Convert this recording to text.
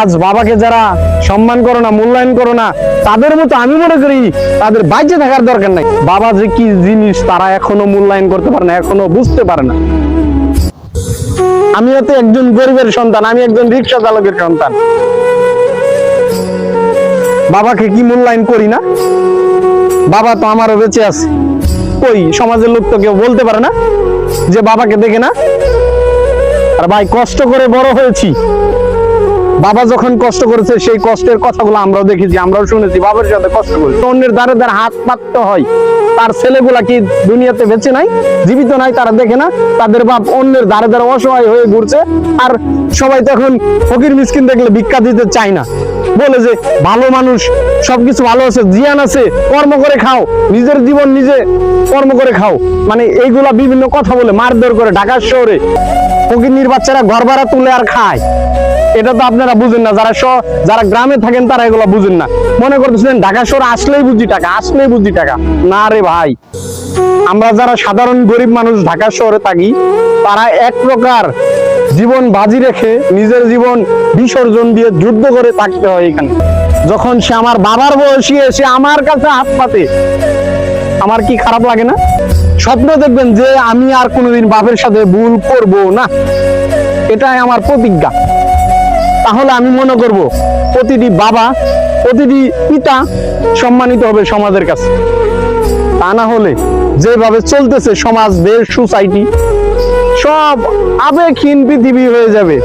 আজ বাবাকে যারা সম্মান করো না, মূল্যায়ন করো না, তাদের মতো আমি মনে করি তাদের বাইচে থাকার দরকার নাই। বাবা যে কি জিনিস তারা এখনও মূল্যায়ন করতে পারে না, এখনও বুঝতে পারে না। আমিও তো একজন গরিবের সন্তান, আমি একজন রিক্সা চালকের সন্তান। বাবাকে কি মূল্যায়ন করি না? বাবা তো আমারও বেঁচে আছে। কই, সমাজের লোক তো কেউ বলতে পারে না যে বাবাকে দেখে না? আর ভাই, কষ্ট করে বড় হয়েছি। বাবা যখন কষ্ট করেছে, সেই কষ্টের কথাগুলো আমরাও দেখেছি, আমরাও শুনেছি, বাবার সাথে কষ্ট করেছি। অন্যের দ্বারে দ্বারে হাত পাততে হয়। তার ছেলেগুলা কি দুনিয়াতে বেঁচে নাই? জীবিত নাই, তারা দেখে না। তাদের বাপ অন্যের দ্বারে দ্বারে অসহায় হয়ে ঘুরছে। আর সবাই তখন ফকির মিসকিন দেখলে ভিক্ষা দিতে চায় না। বলে যে, ভালো মানুষ, সবকিছু ভালো আছে, জিয়ান আছে, কর্ম করে খাও। নিজের জীবন নিজে কর্ম করে খাও। মানে এইগুলা বিভিন্ন কথা বলে মারধর করে ঢাকার শহরে। ফকির বাচ্চারা ঘর ভাড়া তুলে আর খায়। এটা তো আপনারা বুঝেন না, যারা যারা গ্রামে থাকেন তারা এগুলো বুঝেন না। মনে করতেছেন ঢাকা শহরে আসলেই বুঝি টাকা, আসলেই বুঝি টাকা। না রে ভাই, আমরা যারা সাধারণ গরিব মানুষ ঢাকা শহরে থাকি, তারা এক প্রকার জীবন বাজি রেখে নিজের জীবন বিসর্জন দিয়ে যুদ্ধ করে থাকতে হয় এখানে। যখন সে আমার বাবার বয়সী এসে আমার কাছে হাত পাতে, আমার কি খারাপ লাগে না? স্বপ্ন দেখবেন যে আমি আর কোনোদিন বাপের সাথে ভুল করব না। এটাই আমার প্রতিজ্ঞা। তাহলে আমি মনে করব প্রতিটি বাবা, প্রতিটি পিতা সম্মানিত হবে সমাজের কাছে। তা না হলে যেভাবে চলতেছে সমাজ, দেশ, সোসাইটি, সব আবেগহীন পৃথিবী হয়ে যাবে।